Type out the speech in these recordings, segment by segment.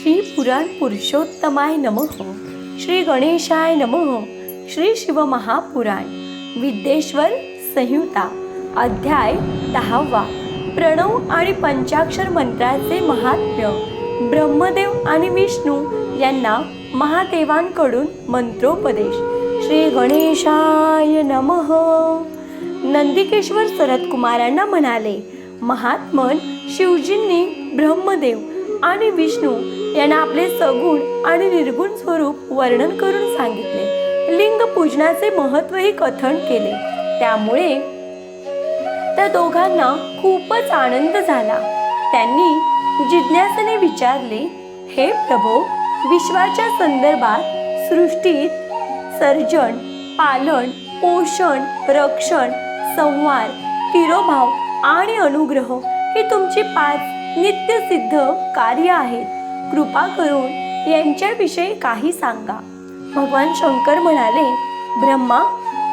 श्री पुराण पुरुषोत्तमाय नमः। श्री गणेशाय नमः। श्री शिवमहापुराण विद्येश्वर संहिता। अध्याय दहावा। प्रणव आणि पंचाक्षर मंत्राचे महात्म्य। ब्रह्मदेव आणि विष्णू यांना महादेवांकडून मंत्रोपदेश। श्री गणेशाय नमः। नंदिकेश्वर शरदकुमारांना म्हणाले महात्मन शिवजींनी ब्रह्मदेव आणि विष्णू यांना आपले सगुण आणि निर्गुण स्वरूप वर्णन करून सांगितले. लिंग पूजनाचे महत्वही कथन केले. त्यामुळे त्या दोघांना खूपच आनंद झाला. त्यांनी जिज्ञासेने विचारले हे प्रभो विश्वाच्या संदर्भात सृष्टीत सर्जन पालन पोषण रक्षण संवार तिरोभाव आणि अनुग्रह ही तुमची पाच नित्यसिद्ध कार्य आहेत. कृपा करून यांच्याविषयी काही सांगा. भगवान शंकर म्हणाले ब्रह्मा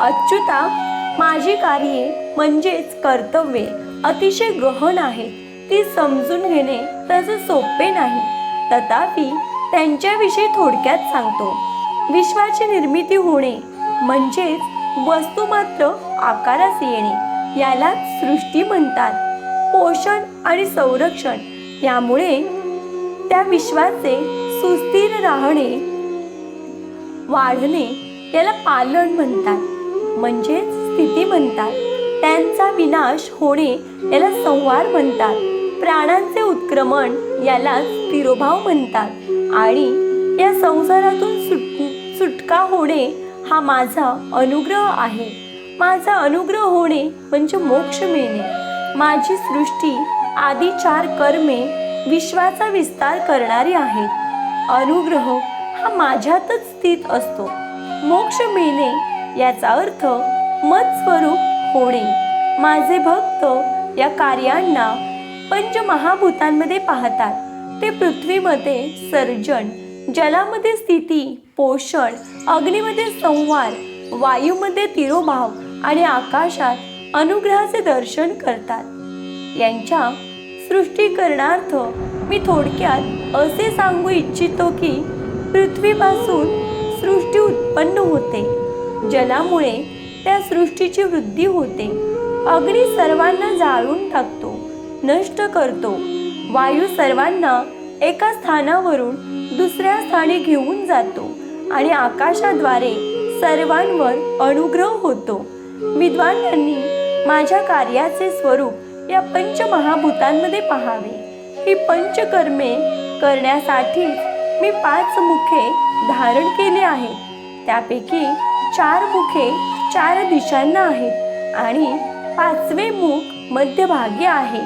अच्युता माझी कार्ये म्हणजेच कर्तव्ये अतिशय गहन आहेत. ती समजून घेणे तसे सोपे नाही. तथापि त्यांच्याविषयी थोडक्यात सांगतो. विश्वाची निर्मिती होणे म्हणजेच वस्तू मात्र आकारास येणे. यालाच सृष्टी म्हणतात. पोषण आणि संरक्षण यामुळे त्या विश्वाचे सुस्थिर राहणे वाढणे याला पालन म्हणतात. म्हणजेच स्थिती म्हणतात. त्यांचा विनाश होणे याला संहार म्हणतात. प्राणांचे उत्क्रमण याला तिरोभाव म्हणतात. आणि या संसारातून सुट सुटका होणे हा माझा अनुग्रह आहे. माझा अनुग्रह होणे म्हणजे मोक्ष मिळणे. माझी सृष्टी आदी चार कर्मे विश्वाचा विस्तार करणारी आहेत. अनुग्रह हा माझ्यातच स्थित असतो. मोक्ष मिळणे याचा अर्थ मत स्वरूप होणे. माझे भक्त या कार्यांना पंचमहाभूतांमध्ये पाहतात. ते पृथ्वीमध्ये सर्जन जलामध्ये स्थिती पोषण अग्नीमध्ये संवार वायूमध्ये तिरोभाव आणि आकाशात अनुग्रहाचे दर्शन करतात. यांच्या सृष्टीकरणार्थ मी थोडक्यात असे सांगू इच्छितो की पृथ्वीपासून सृष्टी उत्पन्न होते. जलामुळे त्या सृष्टीची वृद्धी होते. अग्नी सर्वांना जाळून टाकतो नष्ट करतो. वायू सर्वांना एका स्थानावरून दुसऱ्या स्थानी घेऊन जातो आणि आकाशाद्वारे सर्वांवर अनुग्रह होतो. विद्वानांनी माझ्या कार्याचे स्वरूप या पंचमहाभूतांमध्ये पाहावे. ही पंचकर्मे करण्यासाठी मी पाच मुखे धारण केले आहेत. त्यापैकी चार मुखे चार दिशांना आहेत आणि पाचवे मुख मध्यभागी आहे.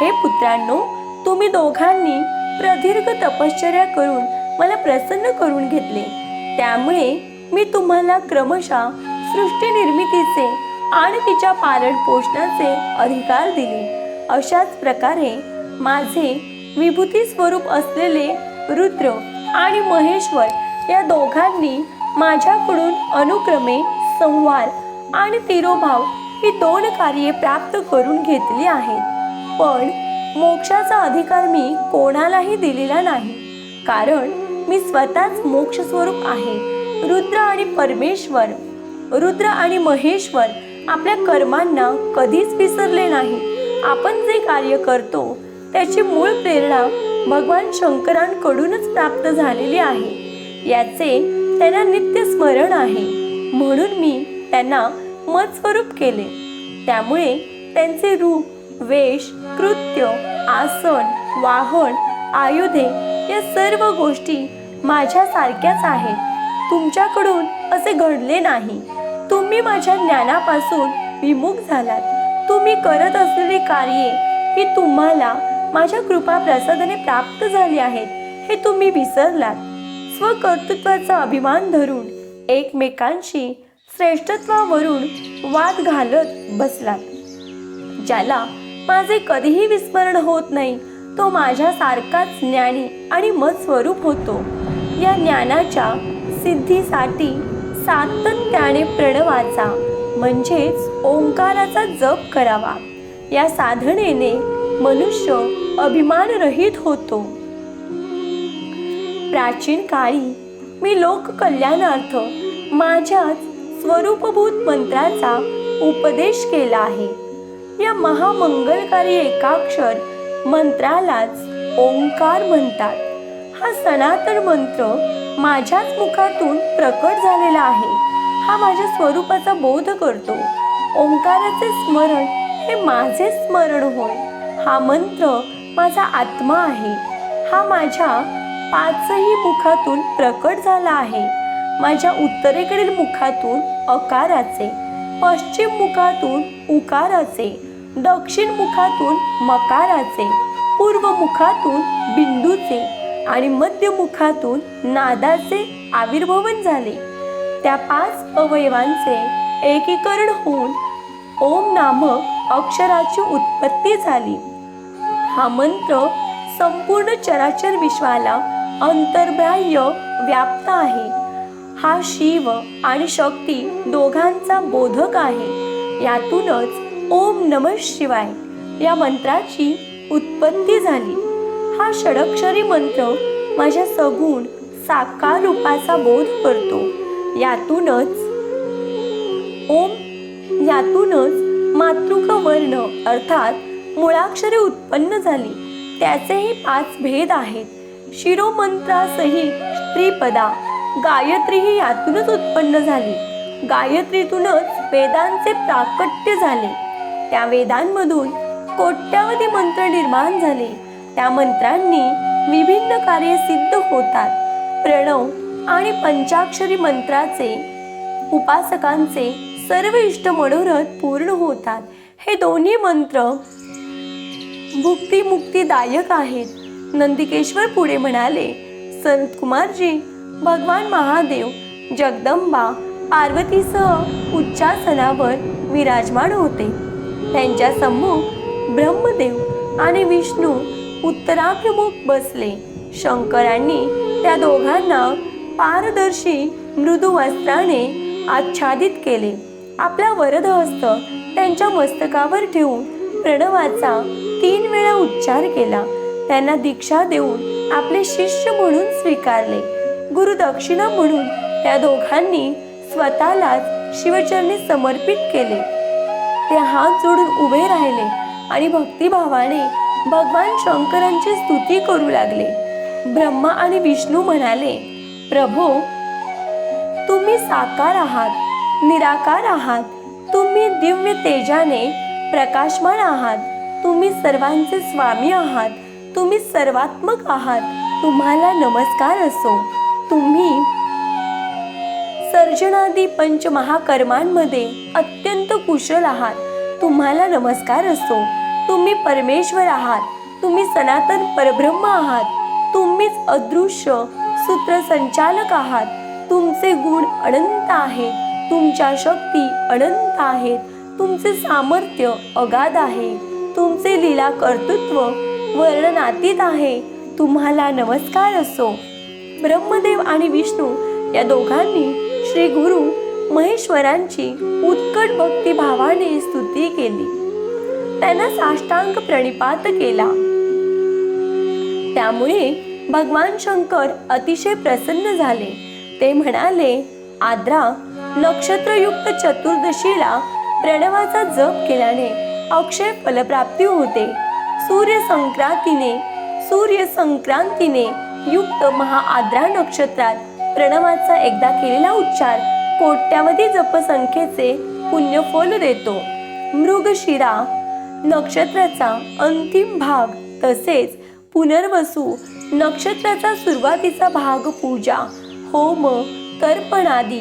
हे पुत्रांनो तुम्ही दोघांनी प्रदीर्घ तपश्चर्या करून मला प्रसन्न करून घेतले. त्यामुळे मी तुम्हाला क्रमशः सृष्टी निर्मितीचे आणि तिच्या पालन पोषणाचे अधिकार दिले. अशाच प्रकारे माझे विभूती स्वरूप असलेले रुद्र आणि महेश्वर या दोघांनी माझ्याकडून अनुक्रमे संवार आणि तिरोभाव ही दोन कार्ये प्राप्त करून घेतली आहेत. पण मोक्षाचा अधिकार मी कोणालाही दिलेला नाही. कारण मी स्वतःच मोक्ष स्वरूप आहे. रुद्र आणि परमेश्वर रुद्र आणि महेश्वर आपल्या कर्मांना कधीच विसरले नाही. आपण जे कार्य करतो त्याची मूळ प्रेरणा भगवान शंकरांकडूनच प्राप्त झालेली आहे. याचे त्यांना नित्य स्मरण आहे. म्हणून मी त्यांना मत स्वरूप केले. त्यामुळे त्यांचे रूप वेश कृत्य आसन वाहन आयुधे या सर्व गोष्टी माझ्यासारख्याच आहेत. तुमच्याकडून असे घडले नाही. तुम्ही माझ्या ज्ञानापासून विमुख झालात. तुम्ही करत असलेली कार्ये ही तुम्हाला माझ्या कृपा प्रसादाने प्राप्त झाली आहेत हे तुम्ही विसरलात. स्वकर्तृत्वाचा अभिमान धरून एकमेकांशी श्रेष्ठत्वावरून वाद घालत बसलात. ज्याला माझे कधीही विस्मरण होत नाही तो माझ्यासारखाच ज्ञानी आणि मत स्वरूप होतो. या ज्ञानाच्या सिद्धीसाठी सातत्याने प्रणवाचा. म्हणजेच ओंकाराचा जप करावा. या साधनेने मनुष्य अभिमान रहित होतो. प्राचीन काळी मी लोककल्याणार्थ माझ्याच स्वरूपभूत मंत्राचा उपदेश केला आहे. या महामंगलकारी एकाक्षर मंत्रालाच ओंकार म्हणतात. हा सनातन मंत्र माझ्याच मुखातून प्रकट झालेला आहे. हा माझ्या स्वरूपाचा बोध करतो. ओंकाराचे स्मरण हे माझे स्मरण होय. हा मंत्र माझा आत्मा आहे. हा माझ्या पाचही मुखातून प्रकट झाला आहे. माझ्या उत्तरेकडील मुखातून अकाराचे पश्चिम मुखातून उकाराचे दक्षिण मुखातून मकाराचे पूर्व मुखातून बिंदूचे आणि मध्य मुखातून नादाचे आविर्भवन झाले. त्या पाच अवयवांचे एकीकरण होऊन ओम नामक अक्षराची उत्पत्ती झाली. हा मंत्र संपूर्ण चराचर विश्वाला अंतर्बाह्य व्याप्त आहे. हा शिव आणि शक्ती दोघांचा बोधक आहे. यातूनच ओम नम शिवाय या मंत्राची उत्पत्ती झाली. हा षडक्षरी मंत्र माझ्या सगुण साकार रूपाचा बोध करतो. यातूनच ओम यातूनच मातृक वर्ण अर्थात मुळाक्षरे उत्पन्न झाली. त्याचेही पाच भेद आहेत. शिरोमंत्रासहित स्त्रीपदा गायत्री ही यातूनच उत्पन्न झाली. गायत्रीतूनच वेदांचे प्राकट्य झाले. त्या वेदांमधून कोट्यावधी मंत्र निर्माण झाले. त्या मंत्रांनी विभिन्न कार्य सिद्ध होतात. प्रणव आणि पंचाक्षरी मंत्राचे उपासकांचे सर्व इष्ट मनोरथ पूर्ण होतात. हे दोन्ही मंत्र भुक्ती मुक्तीदायक आहेत. नंदिकेश्वर पुढे म्हणाले संत कुमारजी भगवान महादेव जगदंबा पार्वतीसह उच्चासनावर विराजमान होते. त्यांच्या सम्मुख ब्रह्मदेव आणि विष्णू उत्तराभिमुख बसले. शंकरांनी त्या दोघांना पारदर्शी मृदू वस्त्राने आच्छादित केले. आपला वरदहस्त त्यांच्या मस्तकावर ठेवून प्रणवाचा तीन वेळा उच्चार केला. त्यांना दीक्षा देऊन आपले शिष्य म्हणून स्वीकारले. गुरु दक्षिणा म्हणून त्या दोघांनी स्वतःलाच शिवचरणी समर्पित केले. ते हात जोडून उभे राहिले आणि भक्तिभावाने भगवान शंकरांची स्तुती करू लागले. ब्रह्मा आणि विष्णू म्हणाले प्रभो तुम्ही साकार आहात निराकार आहात तुम्ही दिव्य तेजाने प्रकाशमान आहात तुम्ही सर्वांचे स्वामी आहात तुम्ही सर्वात्मक आहात तुम्हाला नमस्कार असो. तुम्ही सर्जनादी पंच महाकर्मांमध्ये अत्यंत कुशल आहात तुम्हाला नमस्कार असो. तुम्ही परमेश्वर आहात. तुम्ही सनातन परब्रह्म आहात. तुम्हीच अदृश्य सूत्रसंचालक आहात. तुमचे गुण अनंत आहेत. तुमच्या शक्ती अनंत आहेत. तुमचे सामर्थ्य अगाध आहे. तुमचे लीला कर्तृत्व वर्णनातीत आहे. तुम्हाला नमस्कार असो. ब्रह्मदेव आणि विष्णू या दोघांनी श्री गुरु महेश्वरांची उत्कट भक्तिभावाने स्तुती केली. त्यांना साष्टांग प्रणिपात केला. त्यामुळे भगवान शंकर अतिशय प्रसन्न झाले. ते म्हणाले आद्रा नक्षत्रयुक्त चतुर्दशीला प्रणवाचा जप केल्याने अक्षय फलप्राप्ती होते. सूर्य संक्रांतीने सूर्य संक्रांतीने युक्त महाआद्रा नक्षत्रात प्रणवाचा एकदा केलेला उच्चार कोट्यावधी जपसंख्येचे पुण्यफल देतो. मृगशिरा नक्षत्राचा अंतिम भाग तसेच पुनर्वसू नक्षत्राचा सुरुवातीचा भाग पूजा होम तर्पणादी.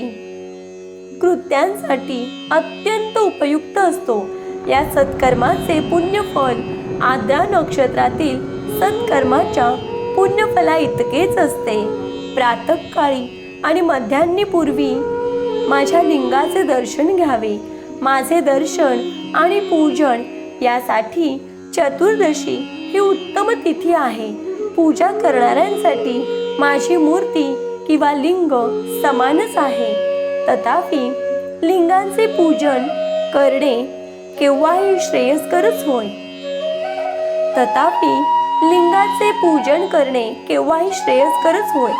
कृत्यांसाठी अत्यंत उपयुक्त असतो. या सत्कर्माचे पुण्यफल आद्रा नक्षत्रातील सत्कर्माच्या पुण्यफला इतकेच असते. प्रातःकाळी आणि मध्यान्नीपूर्वी माझ्या लिंगाचे दर्शन घ्यावे. माझे दर्शन आणि पूजन यासाठी चतुर्दशी ही उत्तम तिथी आहे. पूजा करणाऱ्यांसाठी माझी मूर्ती किंवा लिंग समानच आहे. तथापि लिंगांचे पूजन करणे केव्हाही श्रेयस्करच होय. तथापि लिंगाचे पूजन करणे केव्हाही श्रेयस्करच होय.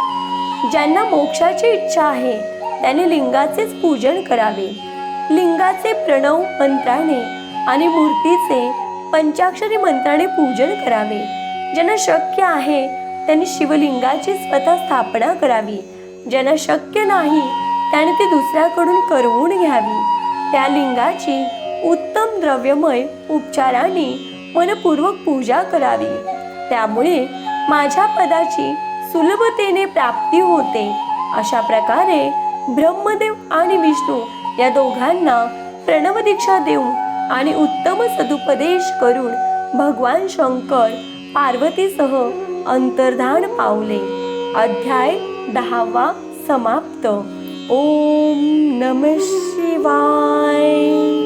ज्यांना मोक्षाची इच्छा आहे त्याने लिंगाचेच पूजन करावे. लिंगाचे प्रणव मंत्राने आणि मूर्तीचे पंचाक्षरी मंत्राने पूजन करावे. ज्यांना शक्य आहे त्यांनी शिवलिंगाची स्वतः स्थापना करावी. ज्यांना शक्य नाही त्याने ती दुसऱ्याकडून करवून घ्यावी. त्या लिंगाची उत्तम द्रव्यमय उपचाराने मनपूर्वक पूजा करावी. त्यामुळे माझ्या पदाची सुलभतेने प्राप्ती होते. अशा प्रकारे ब्रह्मदेव आणि विष्णू या दोघांना प्रणव दीक्षा देऊन आणि उत्तम सदुपदेश करून भगवान शंकर पार्वतीसह अंतर्धान पावले. अध्याय दहावा समाप्त. ओम नम शिवाय.